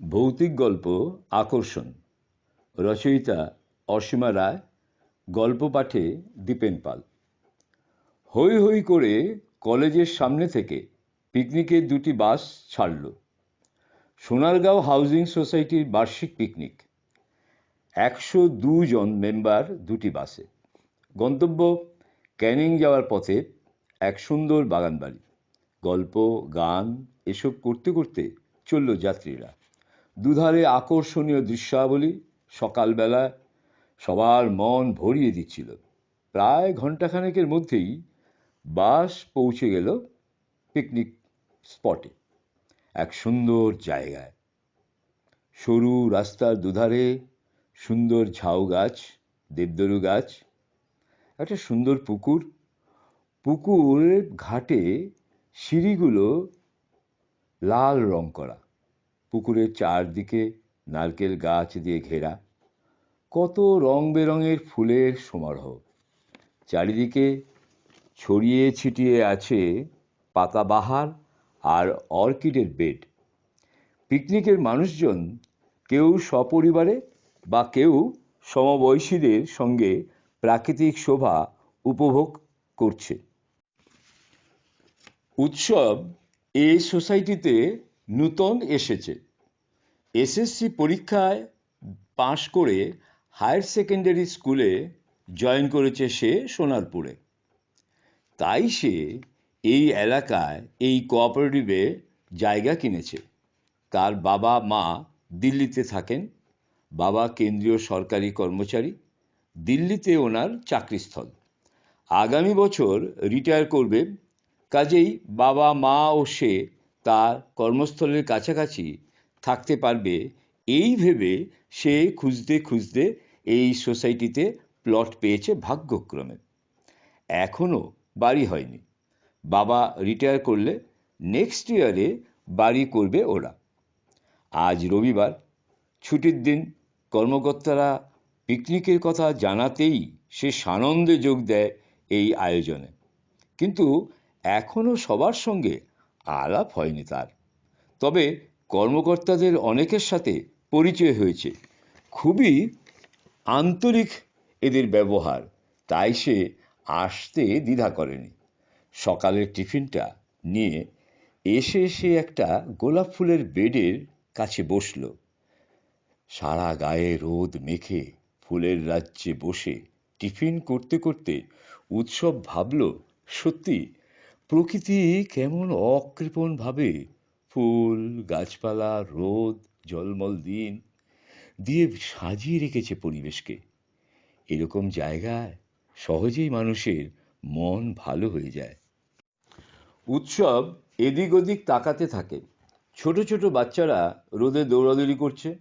ভৌতিক গল্প আকর্ষণ। রচয়িতা অসীমা রায়, গল্প পাঠে দীপেন পাল। হই হই করে কলেজের সামনে থেকে পিকনিকের দুটি বাস ছাড়ল। সোনারগাঁও হাউজিং সোসাইটির বার্ষিক পিকনিক। একশো জন মেম্বার দুটি বাসে। গন্তব্য ক্যানিং যাওয়ার পথে এক সুন্দর বাগানবাড়ি। গল্প, গান এসব করতে করতে চলল যাত্রীরা। দুধারে আকর্ষণীয় দৃশ্যাবলী সকালবেলা সবার মন ভরিয়ে দিচ্ছিল। প্রায় ঘন্টাখানেকের মধ্যেই বাস পৌঁছে গেল পিকনিক স্পটে এক সুন্দর জায়গায়। সরু রাস্তার দুধারে সুন্দর ঝাউ গাছ, দেবদরু গাছ, একটা সুন্দর পুকুর। পুকুরের ঘাটে সিঁড়িগুলো লাল রং করা। পুকুরের চারদিকে নারকেল গাছ দিয়ে ঘেরা। কত রং বেরঙের ফুলের সমারোহ। চারিদিকে ছড়িয়ে ছিটিয়ে আছে পাতাবাহার আর অর্কিডের বেড। পিকনিকের মানুষজন কেউ সপরিবারে বা কেউ সমবয়সীদের সঙ্গে প্রাকৃতিক শোভা উপভোগ করছে। উৎসব এ সোসাইটিতে নূতন এসেছে। এসএসসি পরীক্ষায় পাশ করে হায়ার সেকেন্ডারি স্কুলে জয়েন করেছে সে সোনারপুরে। তাই সে এই এলাকায় এই কোঅপারেটিভে জায়গা কিনেছে। তার বাবা মা দিল্লিতে থাকেন। বাবা কেন্দ্রীয় সরকারি কর্মচারী। দিল্লিতে ওনার চাকরিস্থল। আগামী বছর রিটায়ার করবে। কাজেই বাবা মা ও সে তার কর্মস্থলের কাছাকাছি থাকতে পারবে, এই ভেবে সে খুঁজতে খুঁজতে এই সোসাইটিতে প্লট পেয়েছে ভাগ্যক্রমে। এখনও বাড়ি হয়নি। বাবা রিটায়ার করলে নেক্সট ইয়ারে বাড়ি করবে ওরা। আজ রবিবার, ছুটির দিন, কর্মকর্তারা পিকনিকের কথা জানাতেই সে সানন্দে যোগ দেয় এই আয়োজনে। কিন্তু এখনও সবার সঙ্গে আলাপ হয়নি তার। তবে কর্মকর্তাদের অনেকের সাথে পরিচয় হয়েছে। খুবই আন্তরিক এদের ব্যবহার, তাই সে আসতে দ্বিধা করেনি। সকালের টিফিনটা নিয়ে এসে সে একটা গোলাপ ফুলের বেডের কাছে বসল। সারা গায়ে রোদ মেখে ফুলের রাজ্যে বসে টিফিন করতে করতে উৎসব ভাবল, সত্যি প্রকৃতি কেমন অকৃপণভাবে? ফুল, গাছপালা, রোদ, জলমল দিন দিয়ে সাজিয়ে রেখেছে পরিবেশকে। এরকম জায়গায় সহজেই মানুষের মন ভালো হয়ে যায়। উৎসব এদিক ওদিক তাকাতে থাকে। ছোট ছোট বাচ্চারা রোদে দৌড়াদৌড়ি করছে।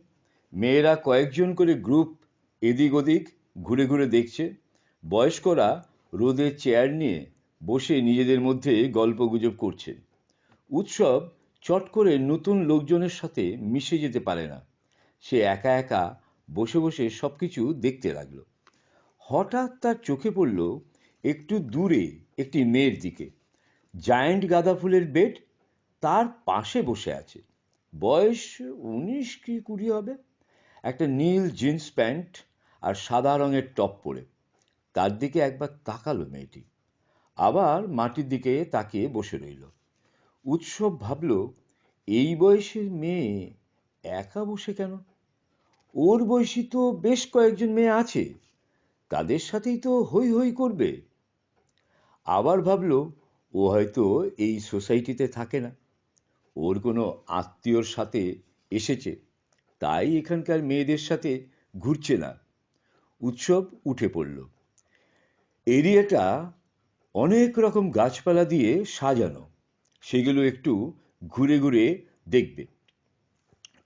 মেয়েরা কয়েকজন করে গ্রুপ এদিক ওদিক ঘুরে ঘুরে দেখছে। বয়স্করা রোদের চেয়ার নিয়ে বসে নিজেদের মধ্যে গল্প গুজব করছে উৎসব চট করে নতুন লোকজনের সাথে মিশে যেতে পারে না। সে একা একা বসে বসে সব কিছু দেখতে লাগল। হঠাৎ তার চোখে পড়ল একটু দূরে একটি মেয়ের দিকে। জায়েন্ট গাঁদা ফুলের বেড তার পাশে বসে আছে। বয়স উনিশ কি কুড়ি হবে? একটা নীল জিন্স প্যান্ট আর সাদা রঙের টপ পরে। তার দিকে একবার তাকালো মেয়েটি। আবার মাটির দিকে তাকিয়ে বসে রইল। উৎসব ভাবল, এই বয়সের মেয়ে একা বসে কেন? ওর বয়সী তো বেশ কয়েকজন মেয়ে আছে, তাদের সাথেই তো হই হই করবে। আবার ভাবল, ও হয়তো এই সোসাইটিতে থাকে না। ওর কোনো আত্মীয়র সাথে এসেছে, তাই এখানকার মেয়েদের সাথে ঘুরছে না। উৎসব উঠে পড়ল। এরিয়াটা অনেক রকম গাছপালা দিয়ে সাজানো। সেগুলো একটু ঘুরে ঘুরে দেখবে।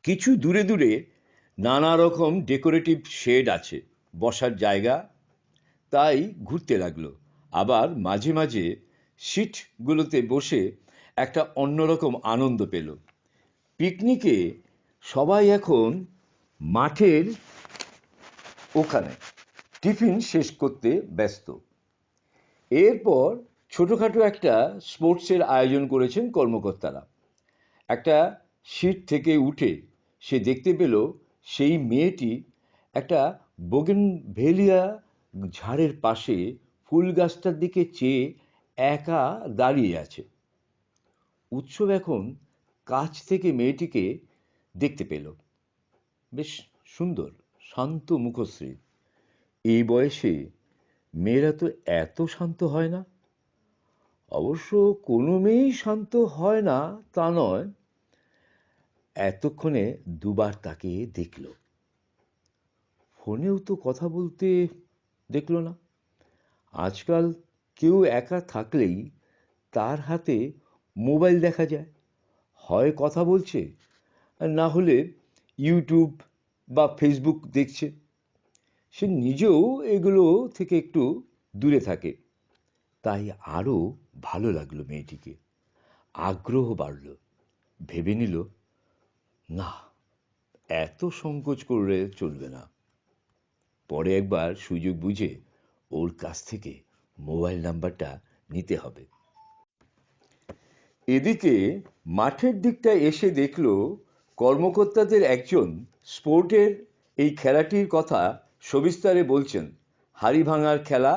কিছু দূরে দূরে নানা রকম ডেকোরেটিভ শেড আছে, বসার জায়গা। তাই ঘুরতে লাগল। আবার মাঝে মাঝে সিটগুলোতে বসে একটা অন্যরকম আনন্দ পেল। পিকনিকে সবাই এখন মাঠের ওখানে। টিফিন শেষ করতে ব্যস্ত। এরপর ছোটোখাটো একটা স্পোর্টসের আয়োজন করেছেন কর্মকর্তারা। একটা সিট থেকে উঠে সে দেখতে পেল সেই মেয়েটি একটা বোগেনভেলিয়া ঝাড়ের পাশে ফুল গাছটার দিকে চেয়ে একা দাঁড়িয়ে আছে। উৎসব এখন কাছ থেকে মেয়েটিকে দেখতে পেল। বেশ সুন্দর, শান্ত মুখশ্রী। এই বয়সে মেয়েরা তো এত শান্ত হয় না। অবশ্য কোনো মেয়েই শান্ত হয় না, তা নয়। এতক্ষণে দুবার তাকে দেখল। ফোনেও তো কথা বলতে দেখল না। আজকাল কেউ একা থাকলেই তার হাতে মোবাইল দেখা যায়। হয় কথা বলছে, না হলে ইউটিউব বা ফেসবুক দেখছে। সে নিজেও এগুলো থেকে একটু দূরে থাকে। তাই আরও ভালো লাগল মেয়েটিকে। আগ্রহ বাড়ল। ভেবে নিল, না, এত সংকোচ করলে চলবে না। পরে একবার সুযোগ বুঝে ওর কাছ থেকে মোবাইল নাম্বারটা নিতে হবে। এদিকে মাঠের দিকটা এসে দেখল কর্মকর্তাদের একজন স্পোর্টের এই খেলাটির কথা সবিস্তারে বলছেন, হাড়ি ভাঙার খেলা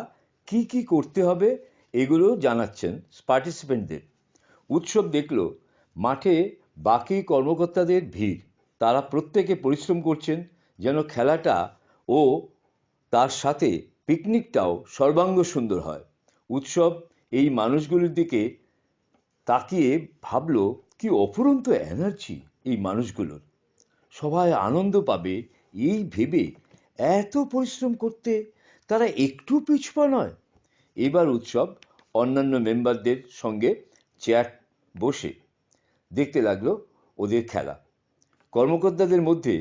কি কি করতে হবে এগুলো জানাচ্ছেন পার্টিসিপেন্টদের। উৎসব দেখল, মাঠে বাকি কর্মকর্তাদের ভিড়। তারা প্রত্যেকে পরিশ্রম করছেন যেন খেলাটা ও তার সাথে পিকনিকটাও সর্বাঙ্গ সুন্দর হয়। উৎসব এই মানুষগুলির দিকে তাকিয়ে ভাবল, কি অফুরন্ত এনার্জি এই মানুষগুলোর। সবাই আনন্দ পাবে এই ভেবে এত পরিশ্রম করতে তারা একটু পিছপা নয়। এবার উৎসব অন্যান্য মেম্বারদের সঙ্গে চেয়ার বসে দেখতে লাগল ওদের খেলা। কর্মকর্তাদের মধ্যে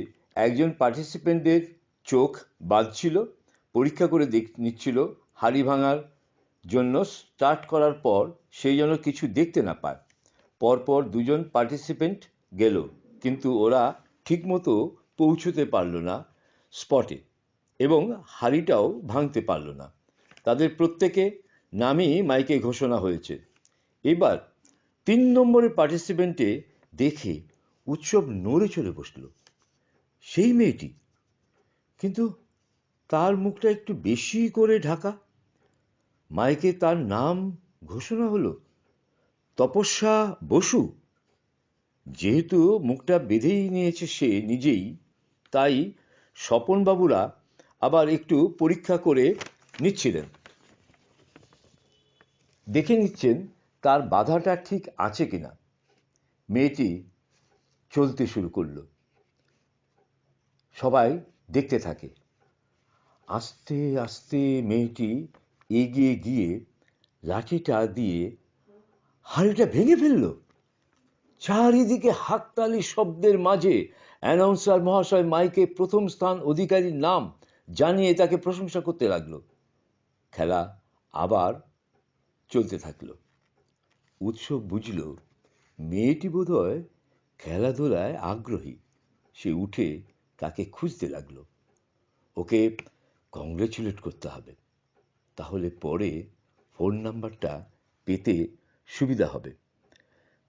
একজন পার্টিসিপেন্টদের চোখ বাঁধছিল, পরীক্ষা করে দেখ নিচ্ছিল হাড়ি ভাঙার জন্য। স্টার্ট করার পর সেই যেন কিছু দেখতে না পায়। পরপর দুজন পার্টিসিপেন্ট গেল, কিন্তু ওরা ঠিকমতো পৌঁছতে পারল না স্পটে। এবং হাড়িটাও ভাঙতে পারল না। তাদের প্রত্যেকে নামই মাইকে ঘোষণা হয়েছে। এবার তিন নম্বরের পার্টিসিপেন্টে দেখে উৎসব নড়ে চলে বসল। সেই মেয়েটি, কিন্তু তার মুখটা একটু বেশি করে ঢাকা। মাইকে তার নাম ঘোষণা হলো তপস্যা বসু। যেহেতু মুখটা বেঁধেই নিয়েছে সে নিজেই, তাই স্বপনবাবুরা আবার একটু পরীক্ষা করে নিচ্ছিলেন। দেখে নিচ্ছেন তার বাধাটা ঠিক আছে কিনা। মেয়েটি চলতে শুরু করল। সবাই দেখতে থাকে। আস্তে আস্তে মেয়েটি এগিয়ে গিয়ে লাঠিটা দিয়ে হাড়িটা ভেঙে ফেলল। চারিদিকে হাততালি শব্দের মাঝে অ্যানাউন্সার মহাশয় মাইকে প্রথম স্থান অধিকারীর নাম জানিয়ে তাকে প্রশংসা করতে লাগল। খেলা আবার চলতে থাকল। উৎসব বুঝল, মেয়েটি বোধহয় খেলাধুলায় আগ্রহী। সে উঠে তাকে খুঁজতে লাগল। ওকে কংগ্রেচুলেট করতে হবে। তাহলে পরে ফোন নাম্বারটা পেতে সুবিধা হবে।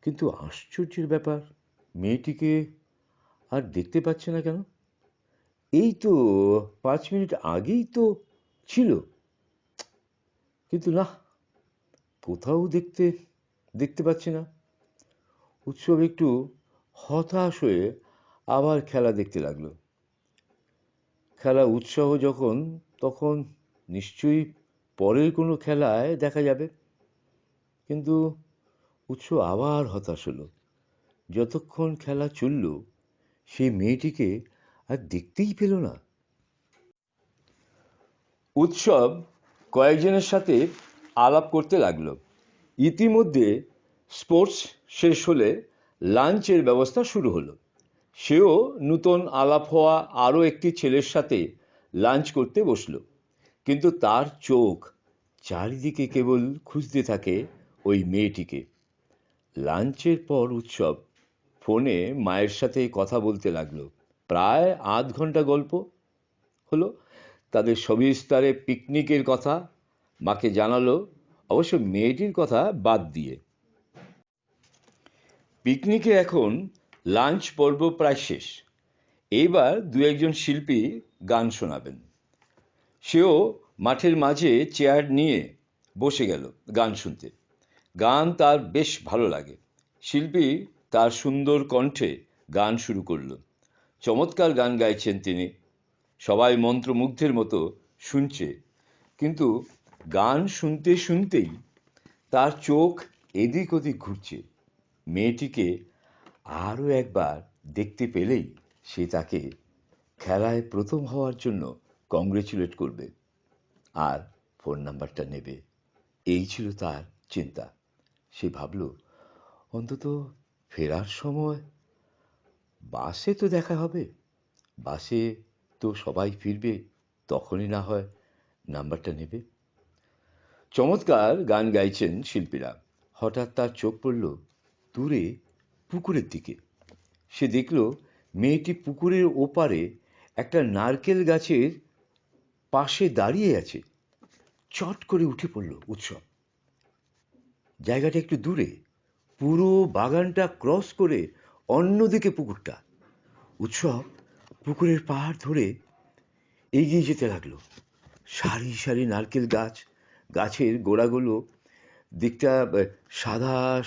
কিন্তু আশ্চর্যের ব্যাপার, মেয়েটিকে আর দেখতে পাচ্ছে না কেন? এই তো পাঁচ মিনিট আগেই তো ছিল। কিন্তু না, কোথাও দেখতে দেখতে পাচ্ছি না। উৎসব একটু হতাশ হয়ে আবার খেলা দেখতে লাগল। খেলা উৎসাহ যখন, তখন নিশ্চয়ই পরের কোনো খেলায় দেখা যাবে। কিন্তু উৎস আবার হতাশ হলো। যতক্ষণ খেলা চলল, সেই মেয়েটিকে আর দেখতেই পেল না। উৎসব কয়েকজনের সাথে আলাপ করতে লাগল। ইতিমধ্যে স্পোর্টস শেষ হলে লাঞ্চের ব্যবস্থা শুরু হলো। সেও নূতন আলাপ হওয়া আরও একটি ছেলের সাথে লাঞ্চ করতে বসল। কিন্তু তার চোখ চারিদিকে কেবল খুঁজতে থাকে ওই মেয়েটিকে। লাঞ্চের পর উৎসব ফোনে মায়ের সাথে কথা বলতে লাগল। প্রায় আধ ঘণ্টা গল্প হলো। তাদের সবিস্তারে পিকনিকের কথা মাকে জানালো। অবশ্য মেয়েটির কথা বাদ দিয়ে। পিকনিকে এখন লাঞ্চ পর্ব প্রায় শেষ। এইবার দু একজন শিল্পী গান শোনাবেন। সেও মাঠের মাঝে চেয়ার নিয়ে বসে গেল গান শুনতে। গান তার বেশ ভালো লাগে। শিল্পী তার সুন্দর কণ্ঠে গান শুরু করল। চমৎকার গান গাইছেন তিনি। সবাই মন্ত্রমুগ্ধের মতো শুনছে। কিন্তু গান শুনতে শুনতেই তার চোখ এদিক ওদিক ঘুরছে। মেয়েটিকে আরও একবার দেখতে পেলেই সে তাকে খেলায় প্রথম হওয়ার জন্য কংগ্রেচুলেট করবে আর ফোন নাম্বারটা নেবে। এই ছিল তার চিন্তা। সে ভাবল, অন্তত ফেরার সময় বাসে তো দেখা হবে। বাসে তো সবাই ফিরবে, তখনই না হয় নাম্বারটা নেবে। চমৎকার গান গাইছেন শিল্পীরা। হঠাৎ তার চোখ পড়ল দূরে পুকুরের দিকে। সে দেখল মেয়েটি পুকুরের ওপারে একটা নারকেল গাছের পাশে দাঁড়িয়ে আছে। চট করে উঠে পড়ল উৎসব। জায়গাটা একটু দূরে। পুরো বাগানটা ক্রস করে অন্যদিকে পুকুরটা। উৎসব পুকুরের পাহাড় ধরে এগিয়ে যেতে লাগল। সারি সারি নারকেল গাছ, গাছের গোড়াগুলো, দিকটা সাদা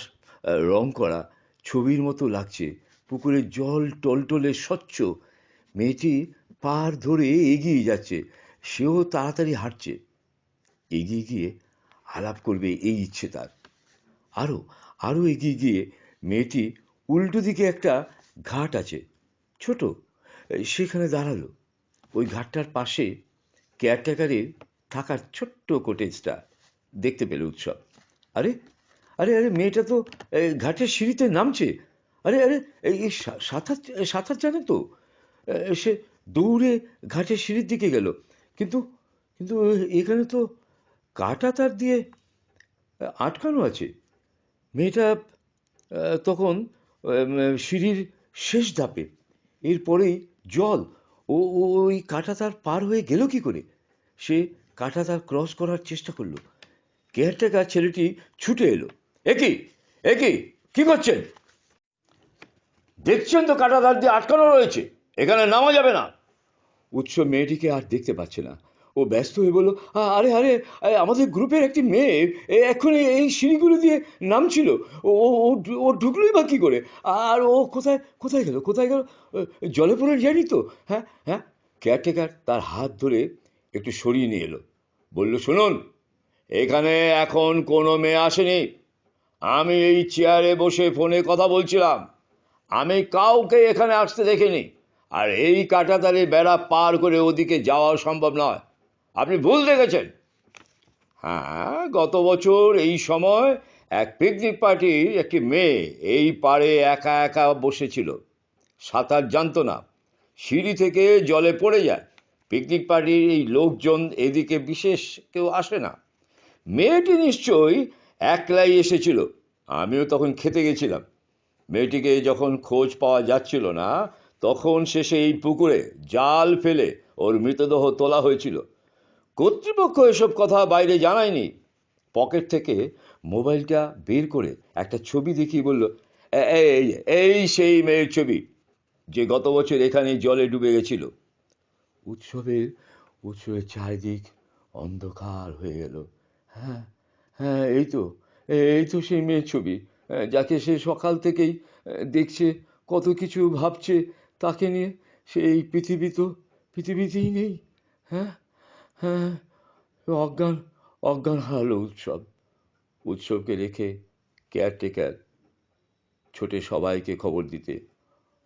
রং করা ছবির মতো লাগছে। পুকুরের জল টলটলে স্বচ্ছ। মেয়েটি পার ধরে এগিয়ে যাচ্ছে। সেও তাড়াতাড়ি হাঁটছে। এগিয়ে গিয়ে আলাপ করবে এই ইচ্ছে তার। আরও আরও এগিয়ে গিয়ে মেয়েটি উল্টো দিকে একটা ঘাট আছে, ছোট। সেখানে দাঁড়াল। ওই ঘাটটার পাশে কেয়ারটেকারের থাকার ছোট্ট কোটেজটা দেখতে পেল উৎসব। আরে আরে আরে, মেয়েটা তো ঘাটের সিঁড়িতে নামছে। আরে আরে, এই সাঁতার সাঁতার জানে তো? সে দৌড়ে ঘাটের সিঁড়ির দিকে গেল। কিন্তু কিন্তু এখানে তো কাটা তার দিয়ে আটকানো আছে। মেয়েটা তখন সিঁড়ির শেষ ধাপে। এরপরেই জল ও ওই কাঁটা তার পার হয়ে গেল কি করে? সে কাঁটা তার ক্রস করার চেষ্টা করল। কেয়ারটেকার ছেলেটি ছুটে এলো। একই একই কি করছেন? দেখছেন তো কাঁটা তার দিয়ে আটকানো রয়েছে। এখানে নামা যাবে না। উৎস মেয়েটিকে আর দেখতে পাচ্ছে না। ও ব্যস্ত হয়ে বলল, "আ- আরে আরে আমাদের গ্রুপের একটি মেয়ে এখন এই- সিঁড়িগুলো দিয়ে নামছিল। ও ও ঢুকলোই বা কী করে? আর ও কোথায় কোথায় গেল কোথায় গেল? জলে পড়ে জানি তো? হ্যাঁ হ্যাঁ? কেয়ারটেকার তার হাত ধরে একটু সরিয়ে নিয়ে এলো। বলল, শুনুন, এখানে এখন কোনো মেয়ে আসেনি। আমি এই চেয়ারে বসে ফোনে কথা বলছিলাম। আমি কাউকে এখানে আসতে দেখিনি। আর এই কাটাতারে বেড়া পার করে ওদিকে যাওয়া সম্ভব নয়। আপনি ভুল দেখেছেন। হ্যাঁ গত বছর এই সময় এক পিকনিক পার্টির একটি মেয়ে এই পাড়ে একা একা বসেছিল। সাঁতার জানতো না। সিঁড়ি থেকে জলে পড়ে যায়। পিকনিক পার্টির এই লোকজন এদিকে বিশেষ কেউ আসে না। মেয়েটি নিশ্চয়ই একলাই এসেছিল। আমিও তখন খেতে গেছিলাম। মেয়েটিকে যখন খোঁজ পাওয়া যাচ্ছিল না, তখন শেষে এই পুকুরে জাল ফেলে ওর মৃতদেহ তোলা হয়েছিল। কর্তৃপক্ষ এসব কথা বাইরে জানায়নি। পকেট থেকে মোবাইলটা বের করে একটা ছবি দেখিয়ে বলল এই এই সেই মেয়ের ছবি, যে গত বছর এখানে জলে ডুবে গেছিল। উৎসবের উৎসবের চারিদিক অন্ধকার হয়ে গেল। হ্যাঁ হ্যাঁ এই তো এই তো সেই মেয়ের ছবি যাকে সে সকাল থেকেই দেখছে, কত কিছু ভাবছে, তাকে নিয়ে সেই পৃথিবী তো, পৃথিবীতেই নেই হ্যাঁ? হ্যাঁ অজ্ঞান অজ্ঞান হারালো উৎসব। উৎসবকে রেখে কেয়ারটেকার ছোটে সবাইকে খবর দিতে।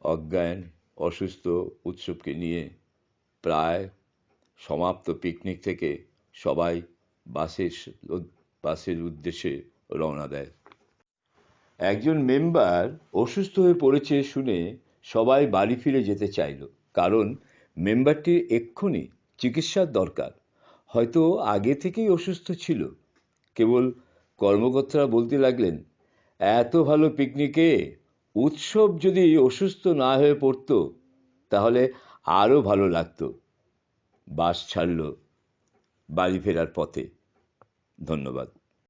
অজ্ঞান, অসুস্থ উৎসবকে নিয়ে প্রায় সমাপ্ত পিকনিক থেকে সবাই বাসের বাসের উদ্দেশ্যে রওনা দেয়। একজন মেম্বার অসুস্থ হয়ে পড়েছে শুনে সবাই বাড়ি ফিরে যেতে চাইল, কারণ মেম্বারটির এক্ষুনি চিকিৎসার দরকার। হয়তো আগে থেকেই অসুস্থ ছিল। কেবল কর্মকর্তারা বলতে লাগলেন, এত ভালো পিকনিকে উৎসব যদি অসুস্থ না হয়ে পড়তো, তাহলে আরও ভালো লাগতো। বাস ছাড়ল বাড়ি ফেরার পথে। ধন্যবাদ।